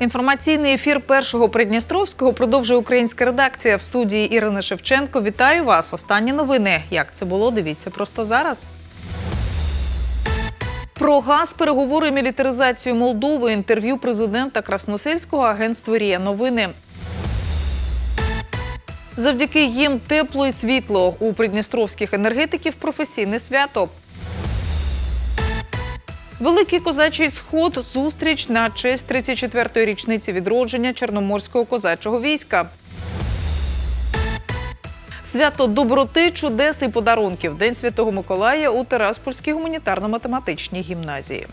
Інформаційний ефір першого Придністровського продовжує українська редакція в студії Ірини Шевченко. Вітаю вас. Останні новини. Як це було? Дивіться просто зараз. Про газ, переговори мілітаризацію Молдови. Інтерв'ю президента Красносельського агентства Рія Новини. Завдяки їм тепло і світло у придністровських енергетиків професійне свято. Великий козачий сход зустріч на честь 34-ї річниці відродження Чорноморського козачого війська. Свято доброти, чудес і подарунків. День Святого Миколая у Тераспольській гуманітарно-математичній гімназії.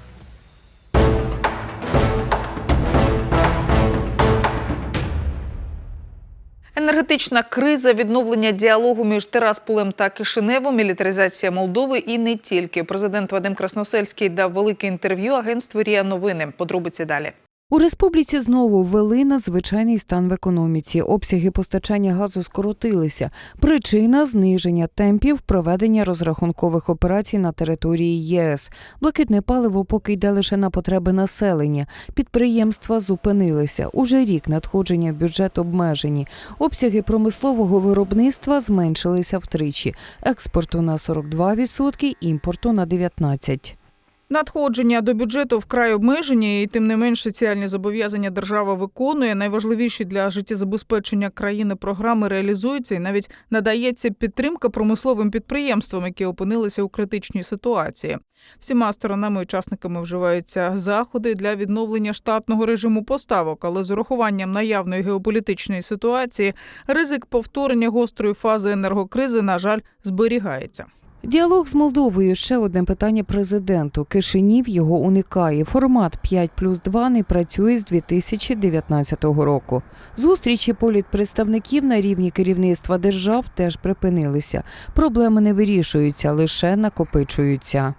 Енергетична криза, відновлення діалогу між Терасполем та Кишиневом, мілітаризація Молдови і не тільки. Президент Вадим Красносельський дав велике інтерв'ю агентству Рія Новини. Подробиці далі. У республіці знову ввели надзвичайний стан в економіці. Обсяги постачання газу скоротилися. Причина зниження темпів проведення розрахункових операцій на території ЄС. Блакитне паливо поки йде лише на потреби населення. Підприємства зупинилися. Уже рік надходження в бюджет обмежені. Обсяги промислового виробництва зменшилися втричі. Експорту на 42%, імпорту на 19%. Надходження до бюджету вкрай обмежені, і тим не менш соціальні зобов'язання держава виконує. Найважливіші для життєзабезпечення країни програми реалізуються і навіть надається підтримка промисловим підприємствам, які опинилися у критичній ситуації. Всіма сторонами-учасниками вживаються заходи для відновлення штатного режиму поставок, але з урахуванням наявної геополітичної ситуації ризик повторення гострої фази енергокризи, на жаль, зберігається. Діалог з Молдовою ще одне питання президенту. Кишинів його уникає. Формат 5 плюс 2 не працює з 2019 року. Зустрічі політпредставників на рівні керівництва держав теж припинилися. Проблеми не вирішуються, лише накопичуються.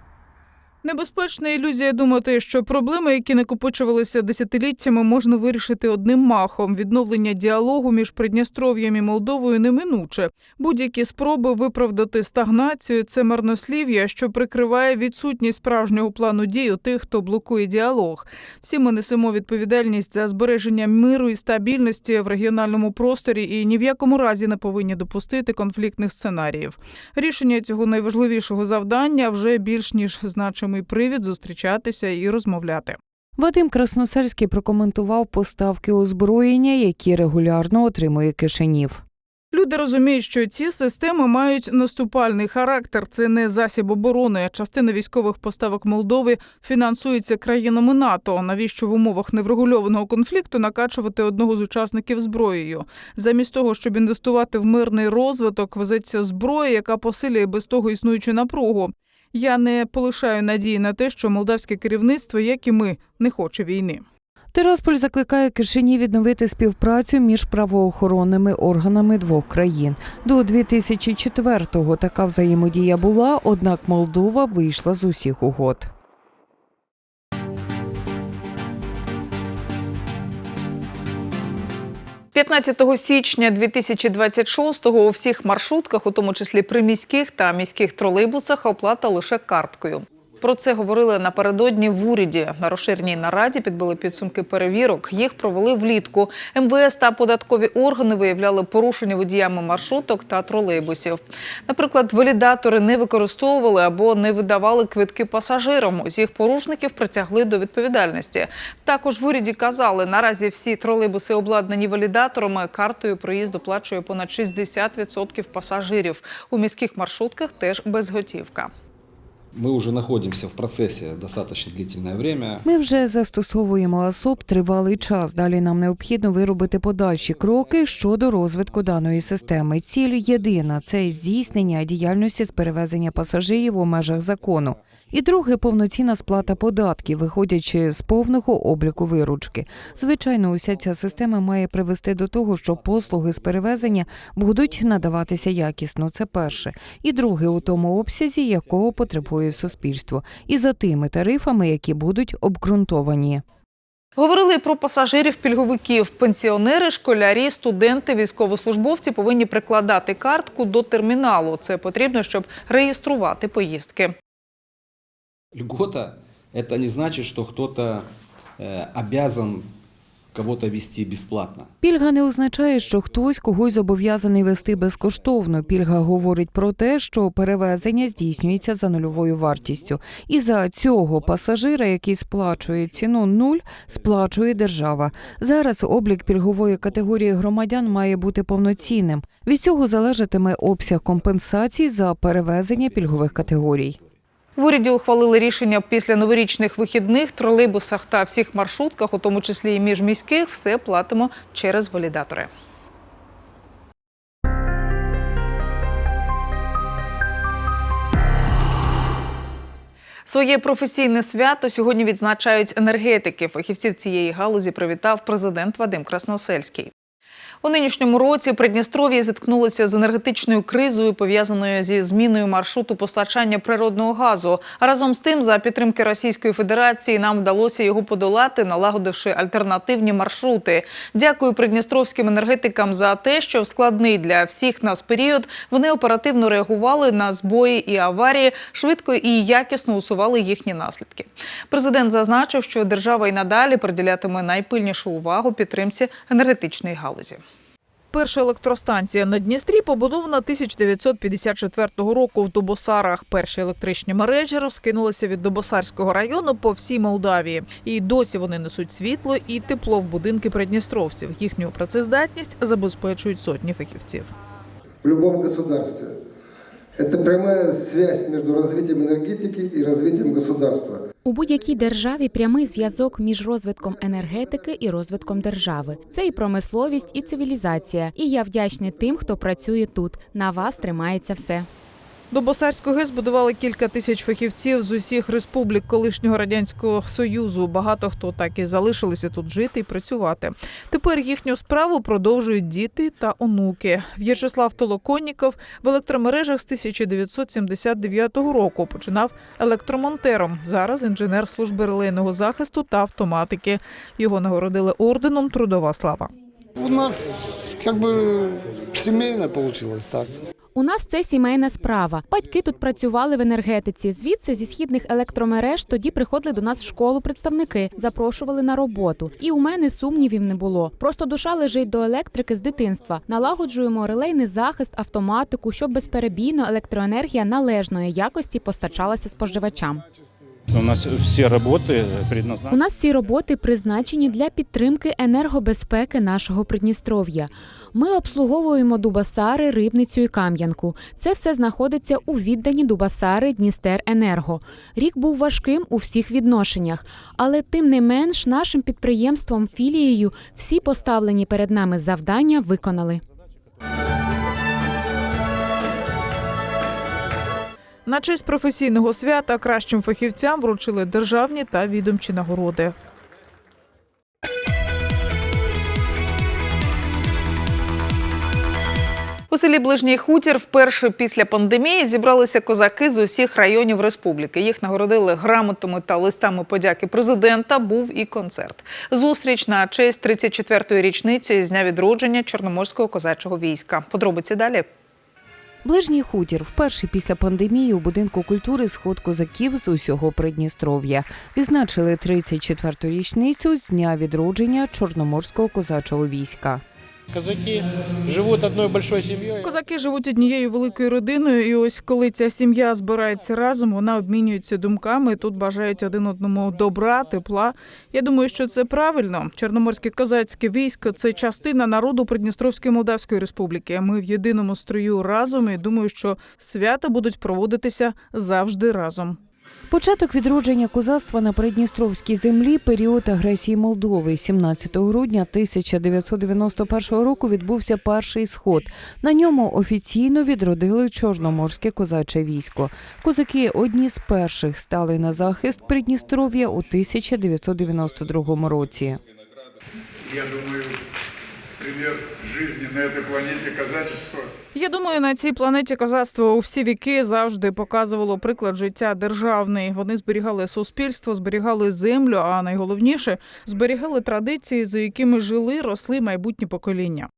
Небезпечна ілюзія думати, що проблеми, які накопичувалися десятиліттями, можна вирішити одним махом. Відновлення діалогу між Придністров'ям і Молдовою неминуче. Будь-які спроби виправдати стагнацію це марнослів'я, що прикриває відсутність справжнього плану дій у тих, хто блокує діалог. Всі ми несемо відповідальність за збереження миру і стабільності в регіональному просторі і ні в якому разі не повинні допустити конфліктних сценаріїв. Рішення цього найважливішого завдання вже більш ніж значимий привід зустрічатися і розмовляти. Вадим Красносельський прокоментував поставки озброєння, які регулярно отримує Кишинів. Люди розуміють, що ці системи мають наступальний характер. Це не засіб оборони. Частина військових поставок Молдови фінансується країнами НАТО. Навіщо в умовах неврегульованого конфлікту накачувати одного з учасників зброєю? Замість того, щоб інвестувати в мирний розвиток, везеться зброя, яка посилює без того існуючу напругу. Я не полишаю надії на те, що молдавське керівництво, як і ми, не хоче війни. Тирасполь закликає Кишині відновити співпрацю між правоохоронними органами двох країн. До 2004-го така взаємодія була, однак Молдова вийшла з усіх угод. – 15 січня 2026-го у всіх маршрутках, у тому числі приміських та міських тролейбусах, оплата лише карткою. Про це говорили напередодні в уряді. На розширеній нараді підбили підсумки перевірок. Їх провели влітку. МВС та податкові органи виявляли порушення водіями маршруток та тролейбусів. Наприклад, валідатори не використовували або не видавали квитки пасажирам. Усіх порушників притягли до відповідальності. Також в уряді казали, наразі всі тролейбуси обладнані валідаторами. Картою проїзд оплачує понад 60% пасажирів. У міських маршрутках теж безготівка. Мы вже знаходимося в процесі достатньо длительне время. Ми вже застосовуємо АСОП тривалий час. Далі нам необхідно виробити подальші кроки щодо розвитку даної системи. Ціль єдина це здійснення діяльності з перевезення пасажирів у межах закону. І друге повноцінна сплата податків, виходячи з повного обліку виручки. Звичайно, уся ця система має привести до того, що послуги з перевезення будуть надаватися якісно. Це перше, і друге у тому обсязі, якого потребує суспільство, і за тими тарифами, які будуть обґрунтовані. Говорили про пасажирів пільговиків. Пенсіонери, школярі, студенти, військовослужбовці повинні прикладати картку до терміналу. Це потрібно, щоб реєструвати поїздки. Льгота – это не значит, что кто-то э, обязан кого-то вести бесплатно. Пільга не означає, що хтось когось зобов'язаний вести безкоштовно. Пільга говорить про те, що перевезення здійснюється за нульовою вартістю, і за цього пасажира, який сплачує ціну нуль, сплачує держава. Зараз облік пільгової категорії громадян має бути повноцінним. Від цього залежатиме обсяг компенсацій за перевезення пільгових категорій. В уряді ухвалили рішення після новорічних вихідних тролейбусах та всіх маршрутках, у тому числі і міжміських, все платимо через валідатори. Своє професійне свято сьогодні відзначають енергетики. Фахівців цієї галузі привітав президент Вадим Красносельський. У нинішньому році Придністров'я зіткнулося з енергетичною кризою, пов'язаною зі зміною маршруту постачання природного газу. Разом з тим, за підтримки Російської Федерації, нам вдалося його подолати, налагодивши альтернативні маршрути. Дякую придністровським енергетикам за те, що в складний для всіх нас період вони оперативно реагували на збої і аварії, швидко і якісно усували їхні наслідки. Президент зазначив, що держава і надалі приділятиме найпильнішу увагу підтримці енергетичної галузі. Перша електростанція на Дністрі побудована 1954 року в Добосарах. Перші електричні мережі розкинулися від Добосарського району по всій Молдавії. І досі вони несуть світло і тепло в будинки придністровців. Їхню працездатність забезпечують сотні фахівців. в любом государстве. Это прямая связь между развитием энергетики и развитием государства. У будь-якій державі прямий зв'язок між розвитком енергетики і розвитком держави. Це і промисловість, і цивілізація. І я вдячний тим, хто працює тут. На вас тримається все. До Босарського ГЕС будували кілька тисяч фахівців з усіх республік колишнього радянського союзу. Багато хто так і залишилися тут жити і працювати. Тепер їхню справу продовжують діти та онуки. В'ячеслав Толоконніков в електромережах з 1979 року починав електромонтером. Зараз інженер служби релейного захисту та автоматики. Його нагородили орденом Трудова слава. У нас бы семейно получилось так. У нас це сімейна справа. Батьки тут працювали в енергетиці. Звідси зі східних електромереж тоді приходили до нас в школу представники, запрошували на роботу. І у мене сумнівів не було. Просто душа лежить до електрики з дитинства. Налагоджуємо релейний захист, автоматику, щоб безперебійно електроенергія належної якості постачалася споживачам. У нас все работы У нас ці роботи призначені для підтримки енергобезпеки нашого Придністров'я. Ми обслуговуємо Дубасари, Рибницю і Кам'янку. Це все знаходиться у відданні Дубасари Дністеренерго. Рік був важким у всіх відношеннях, але тим не менш нашим підприємством філією всі поставлені перед нами завдання виконали. На честь професійного свята кращим фахівцям вручили державні та відомчі нагороди. У селі Ближній Хутір вперше після пандемії зібралися козаки з усіх районів республіки. Їх нагородили грамотами та листами подяки президента. Був і концерт. Зустріч на честь 34-ї річниці з дня відродження Чорноморського козачого війська. Подробиці далі. Ближній хутір вперше після пандемії у будинку культури сход козаків з усього Придністров'я відзначили 34-ту річницю з дня відродження Чорноморського козачого війська. Казаки живут одной большой семьей. Козаки живуть однією великою родиною, і ось коли ця сім'я збирається разом, вона обмінюється думками. Тут бажають один одному добра, тепла. Я думаю, що це правильно. Чорноморське козацьке військо це частина народу Придністровської Молдавської Республіки. Ми в єдиному строю разом і думаю, що свята будуть проводитися завжди разом. Початок відродження козацтва на Придністровській землі період агресії Молдови. 17 грудня 1991 року відбувся перший сход. На ньому офіційно відродили Чорноморське козаче військо. Козаки одні з перших стали на захист Придністров'я у 1992 році. я думаю, пример жизни на этой планете казачества Я думаю, на цій планеті козацтво у всі віки завжди показувало приклад життя державний. Вони зберігали суспільство, зберігали землю, а найголовніше зберігали традиції, за якими жили, росли майбутні покоління.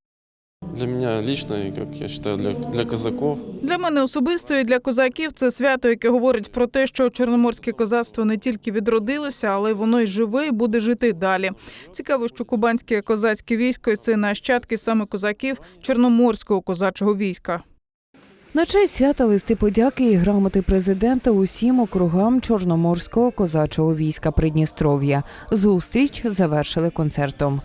Для меня лично, как я считаю, для, для казаков, Для мене особисто і для козаків це свято, яке говорить про те, що чорноморське козацтво не тільки відродилося, але воно й живе і буде жити далі. Цікаво, що кубанське козацьке військо це нащадки саме козаків чорноморського козачого війська. На честь свята листи подяки і грамоти президента усім округам Чорноморського козачого війська Придністров'я. Зустріч завершили концертом.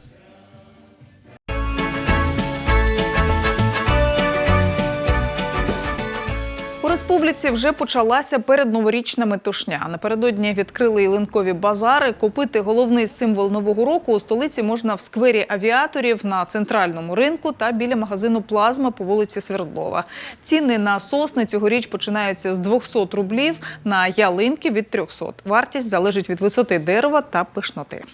У вже почалася передноворічна метушня. Напередодні відкрили ялинкові базари. Купити головний символ нового року у столиці можна в сквері авіаторів на центральному ринку та біля магазину Плазма по вулиці Свердлова. Ціни на сосни цьогоріч починаються з 200 рублів, на ялинки від 300. Вартість залежить від висоти дерева та пишноти.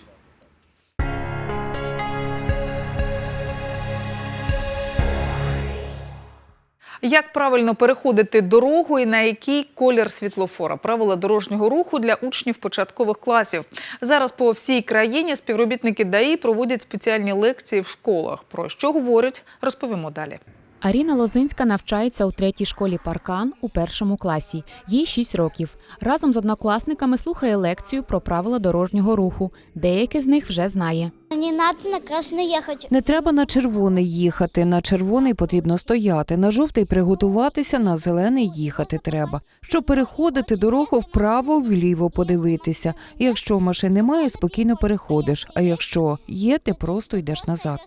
Як правильно переходити дорогу і на який колір світлофора? Правила дорожнього руху для учнів початкових класів. Зараз по всій країні співробітники ДАІ проводять спеціальні лекції в школах. Про що говорять, розповімо далі. Аріна Лозинська навчається у третій школі паркан у першому класі. Їй 6 років. Разом з однокласниками слухає лекцію про правила дорожнього руху. Деякі з них вже знає. Не надо на красный ехать. Не треба на червоний їхати. На червоний потрібно стояти. На жовтий приготуватися, на зелений їхати треба. Щоб переходити дорогу вправо, вліво подивитися. Якщо машин немає, спокійно переходиш. А якщо є, ти просто йдеш назад.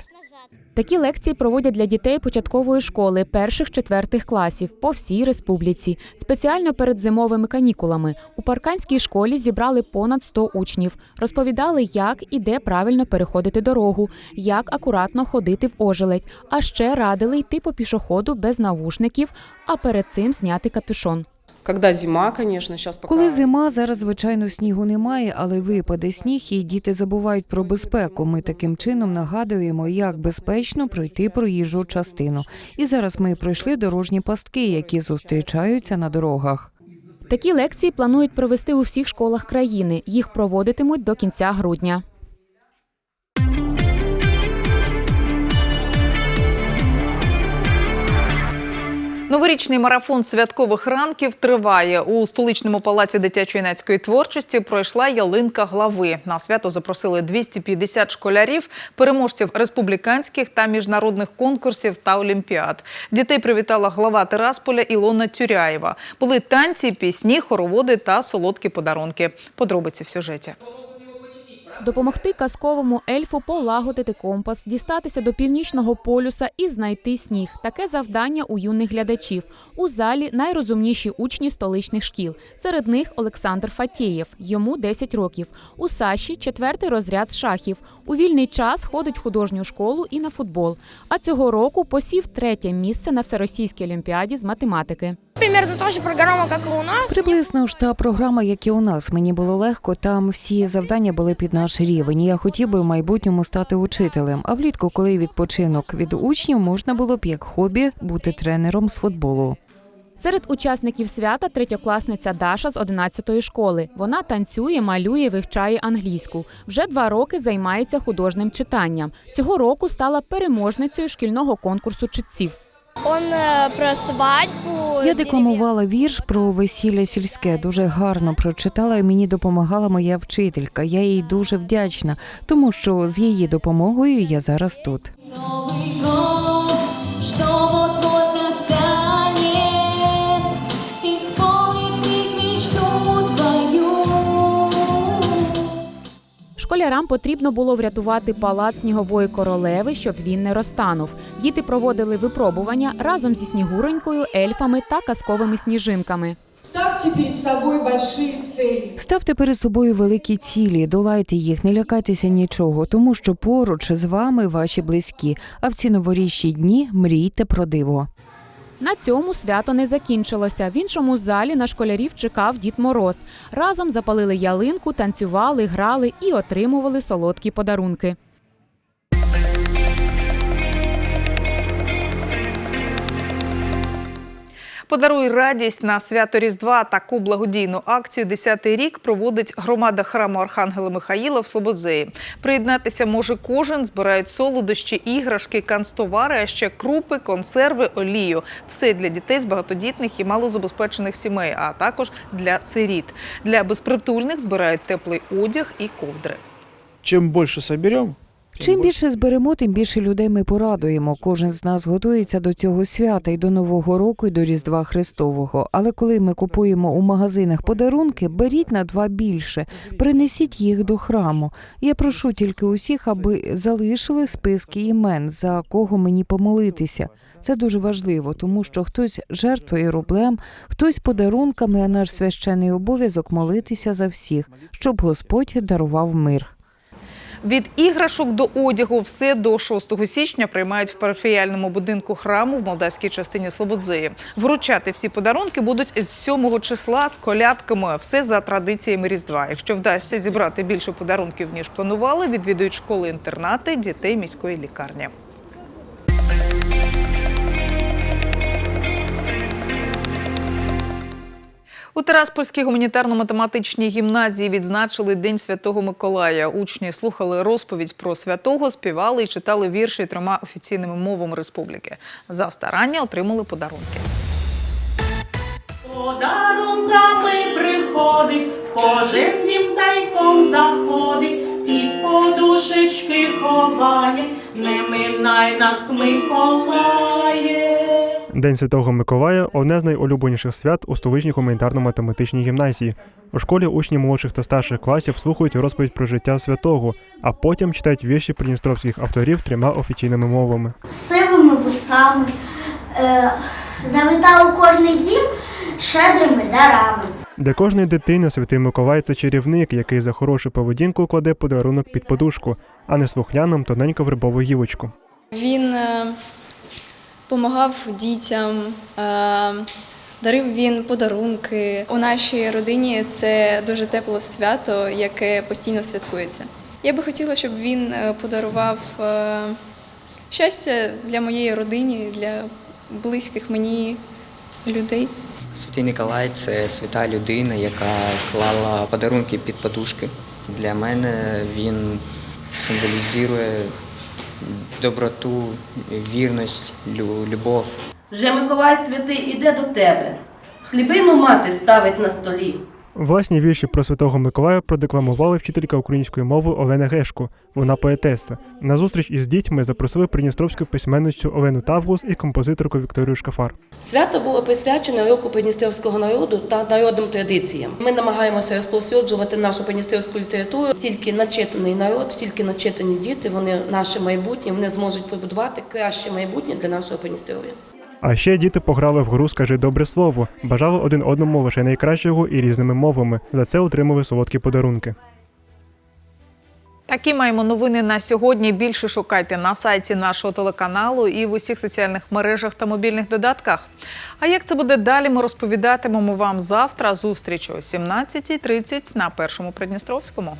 Такі лекції проводять для дітей початкової школи перших-четвертих класів по всій республіці. Спеціально перед зимовими канікулами у парканській школі зібрали понад 100 учнів. Розповідали, як і де правильно переходити дорогу, як акуратно ходити в ожеледь, а ще радили йти по пішоходу без навушників, а перед цим зняти капюшон. Когда зима, конечно, сейчас пока... Коли зима, зараз звичайно снігу немає, але випаде сніг, і діти забувають про безпеку. Ми таким чином нагадуємо, як безпечно пройти проїжджу частину. І зараз ми пройшли дорожні пастки, які зустрічаються на дорогах. Такі лекції планують провести у всіх школах країни. Їх проводитимуть до кінця грудня. Новорічний марафон святкових ранків триває. У столичному палаці дитячо-юнацької творчості пройшла ялинка глави. На свято запросили 250 школярів, переможців республіканських та міжнародних конкурсів та олімпіад. Дітей привітала глава Тирасполя Ілона Тюряєва. Були танці, пісні, хороводи та солодкі подарунки. Подробиці в сюжеті. Допомогти казковому ельфу полагодити компас, дістатися до північного полюса і знайти сніг. Таке завдання у юних глядачів. У залі найрозумніші учні столичних шкіл. Серед них Олександр Фатєєв, йому 10 років. У Саші четвертий розряд з шахів. У вільний час ходить в художню школу і на футбол. А цього року посів третє місце на всеросійській олімпіаді з математики. Примерно та же программа, как и у нас. Приблизно ж та програма, як і у нас. Мені було легко. Там всі завдання були під наш рівень. Я хотів би в майбутньому стати учителем. А влітку, коли відпочинок від учнів, можна було б як хобі бути тренером з футболу. Серед учасників свята третьокласниця Даша з 11-ї школи. Вона танцює, малює, вивчає англійську. Вже два роки займається художнім читанням. Цього року стала переможницею шкільного конкурсу читців. Он э, про свадьбу. Я декламувала вірш про весілля сільське. Дуже гарно прочитала і мені допомагала моя вчителька. Я їй дуже вдячна, тому що з її допомогою я зараз тут. Школярам потрібно було врятувати палац снігової королеви, щоб він не розтанув. Діти проводили випробування разом зі снігуронькою, ельфами та казковими сніжинками. Ставьте перед цели. Ставте перед собою великі цілі, долайте їх, не лякайтеся нічого, тому що поруч з вами ваші близькі. А в ці новорічні дні мрійте про диво. На цьому свято не закінчилося. В іншому залі на школярів чекав Дід Мороз. Разом запалили ялинку, танцювали, грали і отримували солодкі подарунки. Подаруй радість на свято Різдва. Таку благодійну акцію «10-й рік проводить громада храму Архангела Михаїла в Слободзеї. Приєднатися може кожен. Збирають солодощі, іграшки, канцтовари, а ще крупи, консерви, олію. Все для дітей з багатодітних і малозабезпечених сімей, а також для сиріт. Для безпритульних збирають теплий одяг і ковдри. Чем больше соберем, Чим більше зберемо, тим більше людей ми порадуємо. Кожен з нас готується до цього свята і до Нового року, і до Різдва Христового. Але коли ми купуємо у магазинах подарунки, беріть на два більше, принесіть їх до храму. Я прошу тільки усіх, аби залишили списки імен, за кого мені помолитися. Це дуже важливо, тому що хтось жертвує рублем, хтось подарунками, а наш священний обов'язок молитися за всіх, щоб Господь дарував мир. Від іграшок до одягу все до 6 січня приймають в парафіяльному будинку храму в молдавській частині Слободзеї. Вручати всі подарунки будуть з 7 числа з колядками. Все за традиціями Різдва. Якщо вдасться зібрати більше подарунків ніж планували, відвідують школи-інтернати дітей міської лікарні. У Тераспольській гуманітарно-математичній гімназії відзначили День Святого Миколая. Учні слухали розповідь про святого, співали і читали вірші трьома офіційними мовами республіки. За старання отримали подарунки. Подарунками приходить, в кожен дім тайком заходить, під подушечки ховає, не минай нас, Миколає. День Святого Миколая одне з найулюбленіших свят у столичній гуманітарно-математичній гімназії. У школі учні молодших та старших класів слухають розповідь про життя святого, а потім читають вірші придністровських авторів трьома офіційними мовами. сивими вусами, е, завітав у кожний дім щедрими дарами. Для кожної дитини святий Миколай це чарівник, який за хорошу поведінку кладе подарунок під подушку, а не слухняним тоненько вербову гілочку. Він допомагав дітям, е, дарив він подарунки. У нашій родині це дуже тепле свято, яке постійно святкується. Я би хотіла, щоб він е, подарував е, щастя для моєї родини, для близьких мені людей. Святий Ніколай це свята людина, яка клала подарунки під подушки. Для мене він символізує доброту, вірність, любов. Вже Миколай святий іде до тебе. Хлібину мати ставить на столі. Власні вірші про святого Миколая продекламували вчителька української мови Олена Гешко. Вона поетеса. На зустріч із дітьми запросили придністровську письменницю Олену Тавгус і композиторку Вікторію Шкафар. Свято було присвячено року Придністровського народу та народним традиціям. Ми намагаємося розповсюджувати нашу придністровську літературу. Тільки начитаний народ, тільки начитані діти, вони наше майбутнє, вони зможуть побудувати краще майбутнє для нашого Придністров'я. А ще діти пограли в гру Скажи добре слово, бажали один одному лише найкращого і різними мовами. За це отримали солодкі подарунки. Такі маємо новини на сьогодні. Більше шукайте на сайті нашого телеканалу і в усіх соціальних мережах та мобільних додатках. А як це буде далі, ми розповідатимемо вам завтра. Зустріч о 17.30 на першому Придністровському.